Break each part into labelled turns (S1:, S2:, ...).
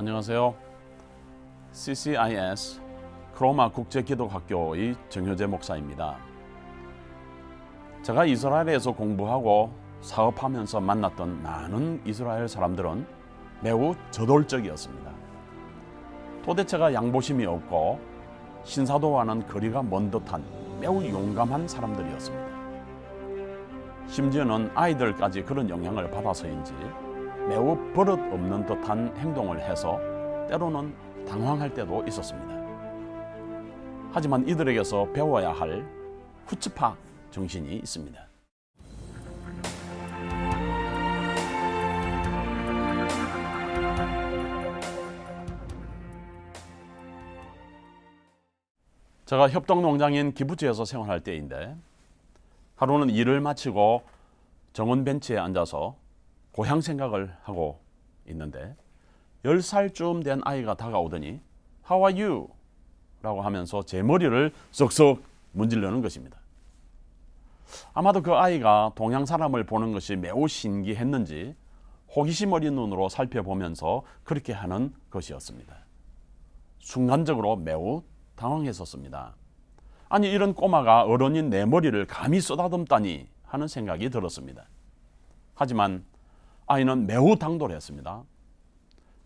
S1: 안녕하세요. CCIS 크로마 국제기독학교의 정효재 목사입니다. 제가 이스라엘에서 공부하고 사업하면서 만났던 많은 이스라엘 사람들은 매우 저돌적이었습니다. 도대체가 양보심이 없고 신사도와는 거리가 먼 듯한 매우 용감한 사람들이었습니다. 심지어는 아이들까지 그런 영향을 받아서인지 매우 버릇 없는 듯한 행동을 해서 때로는 당황할 때도 있었습니다. 하지만 이들에게서 배워야 할 후츠파 정신이 있습니다. 제가 협동농장인 기부지에서 생활할 때인데 하루는 일을 마치고 정원 벤치에 앉아서 고향 생각을 하고 있는데 10살쯤 된 아이가 다가오더니 How are you? 라고 하면서 제 머리를 쏙쏙 문질르는 것입니다. 아마도 그 아이가 동양 사람을 보는 것이 매우 신기했는지 호기심 어린 눈으로 살펴보면서 그렇게 하는 것이었습니다. 순간적으로 매우 당황했었습니다. 아니 이런 꼬마가 어른인 내 머리를 감히 쓰다듬다니 하는 생각이 들었습니다. 하지만 아이는 매우 당돌했습니다.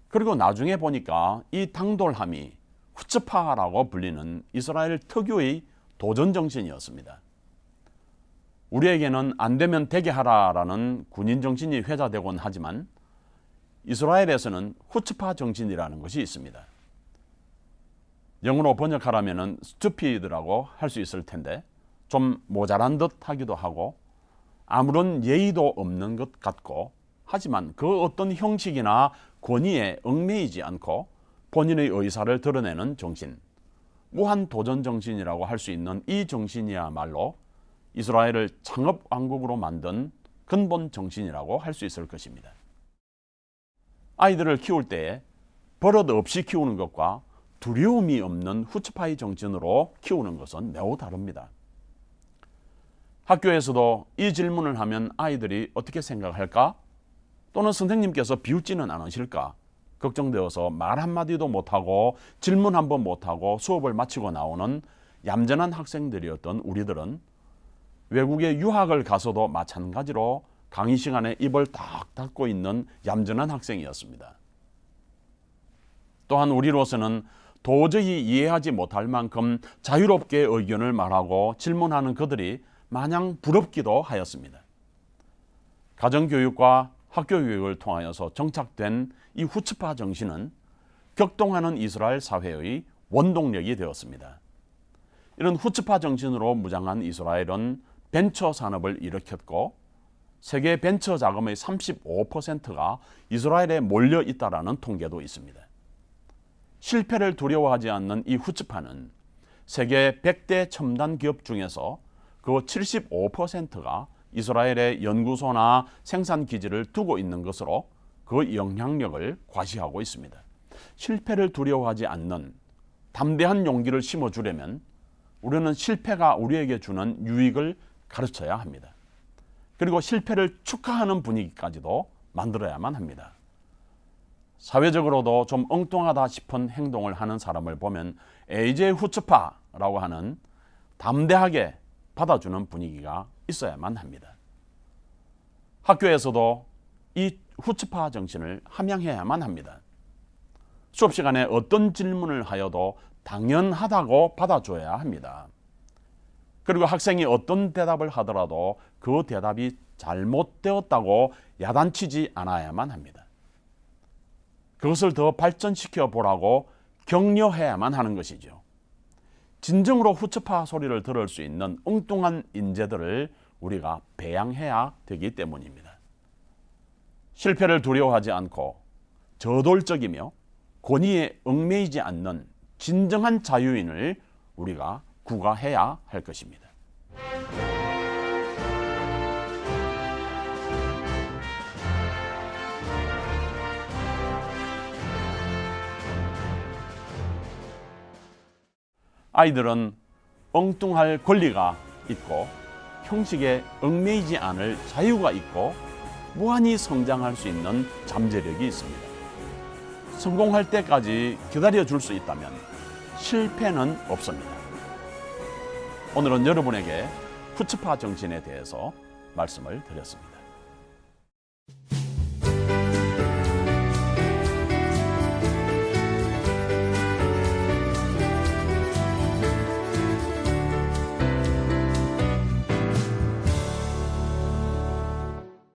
S1: 그리고 나중에 보니까 이 당돌함이 후츠파라고 불리는 이스라엘 특유의 도전 정신이었습니다. 우리에게는 안 되면 되게 하라라는 군인 정신이 회자되곤 하지만 이스라엘에서는 후츠파 정신이라는 것이 있습니다. 영어로 번역하라면은 stupid라고 할 수 있을 텐데 좀 모자란 듯 하기도 하고 아무런 예의도 없는 것 같고 하지만 그 어떤 형식이나 권위에 얽매이지 않고 본인의 의사를 드러내는 정신, 무한 도전 정신이라고 할 수 있는 이 정신이야말로 이스라엘을 창업 왕국으로 만든 근본 정신이라고 할 수 있을 것입니다. 아이들을 키울 때에 버릇 없이 키우는 것과 두려움이 없는 후츠파이 정신으로 키우는 것은 매우 다릅니다. 학교에서도 이 질문을 하면 아이들이 어떻게 생각할까? 또는 선생님께서 비웃지는 않으실까? 걱정되어서 말 한마디도 못하고 질문 한번 못하고 수업을 마치고 나오는 얌전한 학생들이었던 우리들은 외국에 유학을 가서도 마찬가지로 강의 시간에 입을 딱 닫고 있는 얌전한 학생이었습니다. 또한 우리로서는 도저히 이해하지 못할 만큼 자유롭게 의견을 말하고 질문하는 그들이 마냥 부럽기도 하였습니다. 가정교육과 학교 교육을 통하여서 정착된 이 후츠파 정신은 격동하는 이스라엘 사회의 원동력이 되었습니다. 이런 후츠파 정신으로 무장한 이스라엘은 벤처 산업을 일으켰고 세계 벤처 자금의 35%가 이스라엘에 몰려 있다라는 통계도 있습니다. 실패를 두려워하지 않는 이 후츠파는 세계 100대 첨단 기업 중에서 그 75%가 이스라엘의 연구소나 생산 기지를 두고 있는 것으로 그 영향력을 과시하고 있습니다. 실패를 두려워하지 않는 담대한 용기를 심어주려면 우리는 실패가 우리에게 주는 유익을 가르쳐야 합니다. 그리고 실패를 축하하는 분위기까지도 만들어야만 합니다. 사회적으로도 좀 엉뚱하다 싶은 행동을 하는 사람을 보면 에이제 후츠파라고 하는 담대하게 받아주는 분위기가 있어야만 합니다. 학교에서도 이 후츠파 정신을 함양해야만 합니다. 수업 시간에 어떤 질문을 하여도 당연하다고 받아줘야 합니다. 그리고 학생이 어떤 대답을 하더라도 그 대답이 잘못되었다고 야단치지 않아야만 합니다. 그것을 더 발전시켜 보라고 격려해야만 하는 것이죠. 진정으로 후츠파 소리를 들을 수 있는 엉뚱한 인재들을 우리가 배양해야 되기 때문입니다. 실패를 두려워하지 않고 저돌적이며 권위에 얽매이지 않는 진정한 자유인을 우리가 구가해야 할 것입니다. 아이들은 엉뚱할 권리가 있고 형식에 얽매이지 않을 자유가 있고 무한히 성장할 수 있는 잠재력이 있습니다. 성공할 때까지 기다려 줄 수 있다면 실패는 없습니다. 오늘은 여러분에게 푸츠파 정신에 대해서 말씀을 드렸습니다.